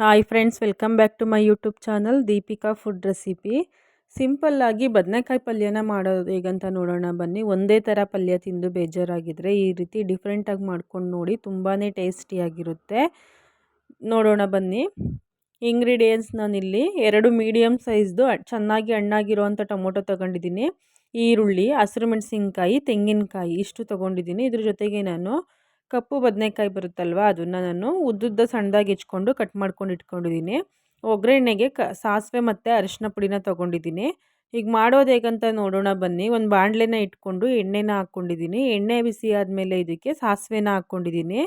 Hi friends welcome back to my YouTube channel Deepika food recipe ಸಿಂಪಲ್ಲಾಗಿ ಬದನೆಕಾಯಿ ಪಲ್ಯನ ಮಾಡೋದು ಹೇಗಂತ ನೋಡೋಣ. ಬನ್ನಿ, ಒಂದೇ ಥರ ಪಲ್ಯ ತಿಂದು ಬೇಜಾರಾಗಿದ್ದರೆ ಈ ರೀತಿ ಡಿಫ್ರೆಂಟಾಗಿ ಮಾಡ್ಕೊಂಡು ನೋಡಿ ತುಂಬಾ ಟೇಸ್ಟಿಯಾಗಿರುತ್ತೆ ನೋಡೋಣ ಬನ್ನಿ. ಇಂಗ್ರೀಡಿಯೆಂಟ್ಸ್ ನಾನಿಲ್ಲಿ ಎರಡು ಮೀಡಿಯಮ್ ಸೈಜ್ದು ಚೆನ್ನಾಗಿ ಹಣ್ಣಾಗಿರುವಂಥ ಟೊಮೊಟೊ ತೊಗೊಂಡಿದ್ದೀನಿ. ಈರುಳ್ಳಿ, ಹಸಿರು ಮೆಣಸಿನ್ಕಾಯಿ, ತೆಂಗಿನಕಾಯಿ ಇಷ್ಟು ತೊಗೊಂಡಿದ್ದೀನಿ. ಇದ್ರ ಜೊತೆಗೆ ನಾನು ಕಪ್ಪು ಬದನೆಕಾಯಿ ಬರುತ್ತಲ್ವ, ಅದನ್ನು ನಾನು ಉದ್ದುದ್ದ ಸಣ್ಣದಾಗಿ ಹೆಚ್ಕೊಂಡು ಕಟ್ ಮಾಡ್ಕೊಂಡು ಇಟ್ಕೊಂಡಿದ್ದೀನಿ. ಒಗ್ಗರಣೆಗೆ ಕ, ಸಾಸಿವೆ ಮತ್ತು ಅರಿಶಿನ ಪುಡಿನ ತೊಗೊಂಡಿದ್ದೀನಿ. ಈಗ ಮಾಡೋದು ಹೇಗಂತ ನೋಡೋಣ ಬನ್ನಿ. ಒಂದು ಬಾಣಲೆನ ಇಟ್ಕೊಂಡು ಎಣ್ಣೆನ ಹಾಕ್ಕೊಂಡಿದ್ದೀನಿ. ಎಣ್ಣೆ ಬಿಸಿ ಆದಮೇಲೆ ಇದಕ್ಕೆ ಸಾಸಿವೆನ ಹಾಕ್ಕೊಂಡಿದ್ದೀನಿ.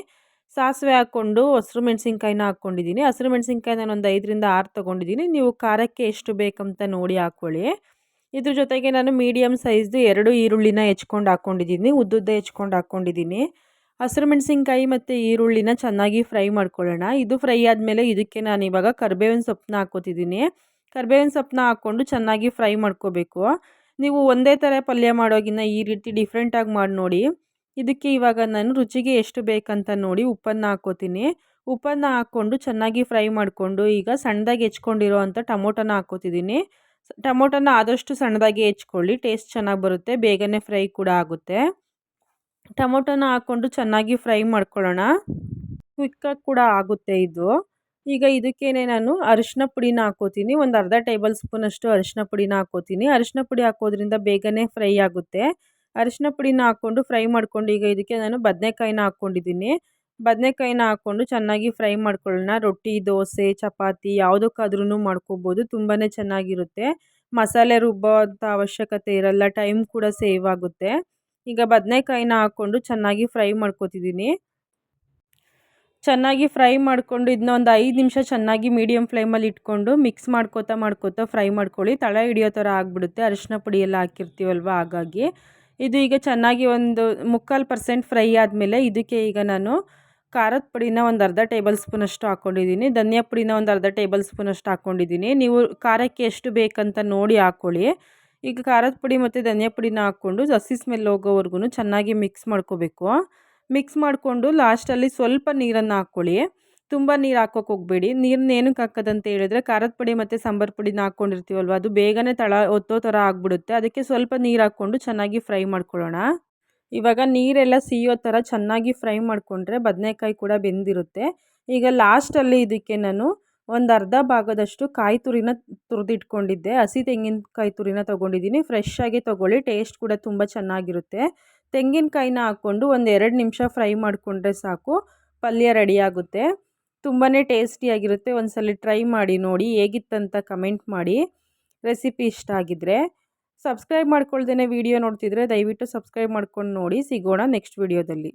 ಸಾಸಿವೆ ಹಾಕ್ಕೊಂಡು ಹಸಿರು ಮೆಣಸಿನ್ಕಾಯಿನ ಹಾಕ್ಕೊಂಡಿದ್ದೀನಿ. ಹಸಿರು ಮೆಣಸಿನ್ಕಾಯಿ ನಾನು ಒಂದು ಐದರಿಂದ ಆರು ತೊಗೊಂಡಿದ್ದೀನಿ. ನೀವು ಖಾರಕ್ಕೆ ಎಷ್ಟು ಬೇಕಂತ ನೋಡಿ ಹಾಕ್ಕೊಳ್ಳಿ ಇದ್ರ ಜೊತೆಗೆ ನಾನು ಮೀಡಿಯಮ್ ಸೈಜ್ದು ಎರಡು ಈರುಳ್ಳಿನ ಹೆಚ್ಕೊಂಡು ಹಾಕ್ಕೊಂಡಿದ್ದೀನಿ. ಉದ್ದುದ್ದ ಹೆಚ್ಕೊಂಡು ಹಾಕ್ಕೊಂಡಿದ್ದೀನಿ. ಹಸಿರು ಮೆಣಸಿನ್ಕಾಯಿ ಮತ್ತು ಈರುಳ್ಳಿನ ಚೆನ್ನಾಗಿ ಫ್ರೈ ಮಾಡ್ಕೊಳ್ಳೋಣ. ಇದು ಫ್ರೈ ಆದಮೇಲೆ ಇದಕ್ಕೆ ನಾನು ಇವಾಗ ಕರ್ಬೇವಿನ ಸೊಪ್ಪನ್ನ ಹಾಕ್ಕೋತಿದ್ದೀನಿ. ಕರ್ಬೇವಿನ ಸೊಪ್ಪನ್ನ ಹಾಕ್ಕೊಂಡು ಚೆನ್ನಾಗಿ ಫ್ರೈ ಮಾಡ್ಕೋಬೇಕು. ನೀವು ಒಂದೇ ಥರ ಪಲ್ಯ ಮಾಡೋಗಿನ್ನ ಈ ರೀತಿ ಡಿಫ್ರೆಂಟಾಗಿ ಮಾಡಿ ನೋಡಿ. ಇದಕ್ಕೆ ಇವಾಗ ನಾನು ರುಚಿಗೆ ಎಷ್ಟು ಬೇಕಂತ ನೋಡಿ ಉಪ್ಪನ್ನು ಹಾಕ್ಕೋತೀನಿ. ಉಪ್ಪನ್ನು ಹಾಕ್ಕೊಂಡು ಚೆನ್ನಾಗಿ ಫ್ರೈ ಮಾಡಿಕೊಂಡು ಈಗ ಸಣ್ಣದಾಗಿ ಹೆಚ್ಕೊಂಡಿರೋ ಅಂಥ ಟೊಮೊಟೊನ ಹಾಕ್ಕೋತಿದ್ದೀನಿ. ಟೊಮೊಟೊನ ಆದಷ್ಟು ಸಣ್ಣದಾಗಿ ಹೆಚ್ಕೊಳ್ಳಿ. ಟೇಸ್ಟ್ ಚೆನ್ನಾಗಿ ಬರುತ್ತೆ. ಬೇಗನೆ ಫ್ರೈ ಕೂಡ ಆಗುತ್ತೆ. ಟೊಮೊಟೊನ ಹಾಕ್ಕೊಂಡು ಚೆನ್ನಾಗಿ ಫ್ರೈ ಮಾಡ್ಕೊಳ್ಳೋಣ. ಕ್ವಿಕ್ಕಾಗಿ ಕೂಡ ಆಗುತ್ತೆ ಇದು. ಈಗ ಇದಕ್ಕೇನೆ ನಾನು ಅರಿಶಿನ ಪುಡಿನ ಹಾಕ್ಕೋತೀನಿ. ಒಂದು ಅರ್ಧ ಟೇಬಲ್ ಸ್ಪೂನಷ್ಟು ಅರಿಶಿನ ಪುಡಿನ ಹಾಕ್ಕೋತೀನಿ. ಅರಿಶಿನ ಪುಡಿ ಹಾಕೋದ್ರಿಂದ ಬೇಗನೆ ಫ್ರೈ ಆಗುತ್ತೆ. ಅರಿಶಿನ ಪುಡಿನ ಹಾಕ್ಕೊಂಡು ಫ್ರೈ ಮಾಡ್ಕೊಂಡು ಈಗ ಇದಕ್ಕೆ ನಾನು ಬದನೆಕಾಯಿನ ಹಾಕ್ಕೊಂಡಿದ್ದೀನಿ. ಬದನೆಕಾಯಿನ ಹಾಕ್ಕೊಂಡು ಚೆನ್ನಾಗಿ ಫ್ರೈ ಮಾಡ್ಕೊಳ್ಳೋಣ. ರೊಟ್ಟಿ, ದೋಸೆ, ಚಪಾತಿ ಯಾವುದಕ್ಕಾದ್ರೂ ಮಾಡ್ಕೋಬೋದು. ತುಂಬಾ ಚೆನ್ನಾಗಿರುತ್ತೆ. ಮಸಾಲೆ ರುಬ್ಬೋ ಅಂಥ ಅವಶ್ಯಕತೆ ಇರಲ್ಲ. ಟೈಮ್ ಕೂಡ ಸೇವ್ ಆಗುತ್ತೆ. ಈಗ ಬದನೇಕಾಯಿನ ಹಾಕ್ಕೊಂಡು ಚೆನ್ನಾಗಿ ಫ್ರೈ ಮಾಡ್ಕೊತಿದ್ದೀನಿ ಚೆನ್ನಾಗಿ ಫ್ರೈ ಮಾಡಿಕೊಂಡು ಇದನ್ನ ಒಂದು ಐದು ನಿಮಿಷ ಚೆನ್ನಾಗಿ ಮೀಡಿಯಮ್ ಫ್ಲೇಮಲ್ಲಿ ಇಟ್ಕೊಂಡು ಮಿಕ್ಸ್ ಮಾಡ್ಕೋತಾ ಮಾಡ್ಕೋತಾ ಫ್ರೈ ಮಾಡ್ಕೊಳ್ಳಿ. ತಳ ಹಿಡಿಯೋ ಥರ ಆಗಿಬಿಡುತ್ತೆ. ಅರಿಶಿನ ಪುಡಿ ಎಲ್ಲ ಹಾಕಿರ್ತೀವಲ್ವ ಹಾಗಾಗಿ. ಇದು ಈಗ ಚೆನ್ನಾಗಿ ಒಂದು ಮುಕ್ಕಾಲು ಪರ್ಸೆಂಟ್ ಫ್ರೈ ಆದಮೇಲೆ ಇದಕ್ಕೆ ಈಗ ನಾನು ಖಾರದ ಪುಡಿನ ಒಂದು ಅರ್ಧ ಟೇಬಲ್ ಸ್ಪೂನಷ್ಟು ಹಾಕ್ಕೊಂಡಿದ್ದೀನಿ ಧನಿಯಾ ಪುಡಿನ ಒಂದು ಅರ್ಧ ಟೇಬಲ್ ಸ್ಪೂನಷ್ಟು ಹಾಕ್ಕೊಂಡಿದ್ದೀನಿ ನೀವು ಖಾರಕ್ಕೆ ಎಷ್ಟು ಬೇಕಂತ ನೋಡಿ ಹಾಕ್ಕೊಳ್ಳಿ ಈಗ ಖಾರದ ಪುಡಿ ಮತ್ತು ಧನಿಯಾ ಪುಡಿನ ಹಾಕ್ಕೊಂಡು ಹಸಿ ಸ್ಮೆಲ್ ಹೋಗೋವರೆಗೂ ಚೆನ್ನಾಗಿ ಮಿಕ್ಸ್ ಮಾಡ್ಕೋಬೇಕು. ಮಿಕ್ಸ್ ಮಾಡಿಕೊಂಡು ಲಾಸ್ಟಲ್ಲಿ ಸ್ವಲ್ಪ ನೀರನ್ನು ಹಾಕ್ಕೊಳ್ಳಿ. ತುಂಬ ನೀರು ಹಾಕೋಕೆ ಹೋಗಬೇಡಿ. ನೀರನ್ನ ಏನಕ್ಕೆ ಹಾಕೋದಂತ ಹೇಳಿದ್ರೆ ಖಾರದ ಪುಡಿ ಮತ್ತು ಸಾಂಬಾರು ಪುಡಿನ ಹಾಕ್ಕೊಂಡಿರ್ತೀವಲ್ವ ಅದು ಬೇಗನೆ ತಳ ಒತ್ತೋ ಥರ ಆಗಿಬಿಡುತ್ತೆ. ಅದಕ್ಕೆ ಸ್ವಲ್ಪ ನೀರು ಹಾಕ್ಕೊಂಡು ಚೆನ್ನಾಗಿ ಫ್ರೈ ಮಾಡ್ಕೊಳ್ಳೋಣ. ಇವಾಗ ನೀರೆಲ್ಲ ಸಿಯೋ ಥರ ಚೆನ್ನಾಗಿ ಫ್ರೈ ಮಾಡಿಕೊಂಡ್ರೆ ಬದನೆಕಾಯಿ ಕೂಡ ಬೆಂದಿರುತ್ತೆ. ಈಗ ಲಾಸ್ಟಲ್ಲಿ ಇದಕ್ಕೆ ನಾನು ಒಂದು ಅರ್ಧ ಭಾಗದಷ್ಟು ಕಾಯಿ ತುರಿನ ತುರಿದಿಟ್ಕೊಂಡಿದ್ದೆ. ಹಸಿ ತೆಂಗಿನಕಾಯಿ ತುರಿನ ತೊಗೊಂಡಿದ್ದೀನಿ. ಫ್ರೆಶ್ ಆಗಿ ತೊಗೊಳ್ಳಿ. ಟೇಸ್ಟ್ ಕೂಡ ತುಂಬ ಚೆನ್ನಾಗಿರುತ್ತೆ. ತೆಂಗಿನಕಾಯಿನ ಹಾಕ್ಕೊಂಡು ಒಂದು ಎರಡು ನಿಮಿಷ ಫ್ರೈ ಮಾಡಿಕೊಂಡ್ರೆ ಸಾಕು. ಪಲ್ಯ ರೆಡಿಯಾಗುತ್ತೆ ತುಂಬಾ ಟೇಸ್ಟಿಯಾಗಿರುತ್ತೆ ಒಂದು ಟ್ರೈ ಮಾಡಿ ನೋಡಿ ಹೇಗಿತ್ತಂತ ಕಮೆಂಟ್ ಮಾಡಿ. ರೆಸಿಪಿ ಇಷ್ಟ ಆಗಿದ್ದರೆ ಸಬ್ಸ್ಕ್ರೈಬ್ ಮಾಡ್ಕೊಳ್ದೇ ವಿಡಿಯೋ ನೋಡ್ತಿದ್ರೆ ದಯವಿಟ್ಟು ಸಬ್ಸ್ಕ್ರೈಬ್ ಮಾಡ್ಕೊಂಡು ನೋಡಿ. ಸಿಗೋಣ ನೆಕ್ಸ್ಟ್ ವೀಡಿಯೋದಲ್ಲಿ